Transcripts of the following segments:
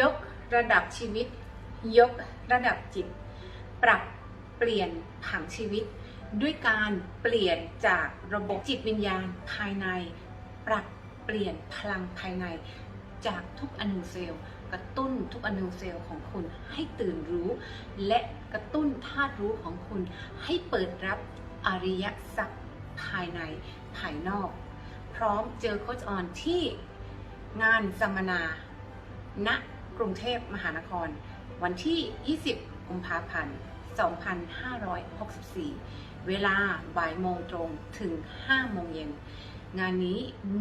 ยกระดับชีวิต ยกระดับจิต ปรับเปลี่ยนผังชีวิต ด้วยการเปลี่ยนจากระบบจิตวิญญาณภายใน ปรับเปลี่ยนพลังภายใน จากทุกอนูเซลล์กระตุ้นทุกอนูเซลล์ของคุณให้ตื่นรู้ และกระตุ้นธาตุรู้ของคุณ ให้เปิดรับอริยทรัพภายในภายนอก พร้อมเจอโคชออนที่งานสัมมนา ณกรุงเทพมหานคร วันที่ 20 กุมภาพันธ์ 2564 เวลาบ่ายโมงตรงถึง 5 โมงเย็น งานนี้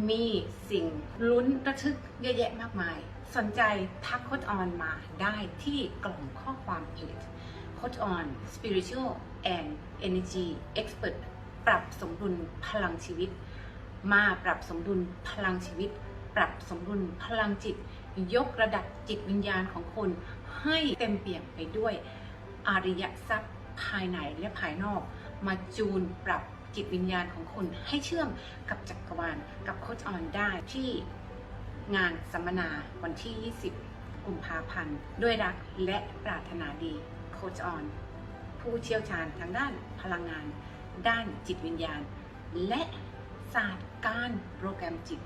มีสิ่งลุ้นระทึกเยอะแยะมากมาย สนใจทักโคดออนมาได้ที่กล่องข้อความเพจโคดออน Spiritual and Energy Expert ปรับสมดุลพลังชีวิต มาปรับสมดุลพลังชีวิต ปรับสมดุลพลังจิต ยกระดับจิตวิญญาณของคุณ ให้เต็มเปี่ยมไปด้วยอริยทรัพย์ภายในและภายนอก มาจูนปรับจิตวิญญาณของคุณให้เชื่อมกับจักรวาลกับโคชออนได้ที่งานสัมมนาวันที่ 20 กุมภาพันธ์ ด้วยรักและปรารถนาดีโคชออน ผู้เชี่ยวชาญทางด้านพลังงาน ด้านจิตวิญญาณ และศาสตร์การโปรแกรมจิต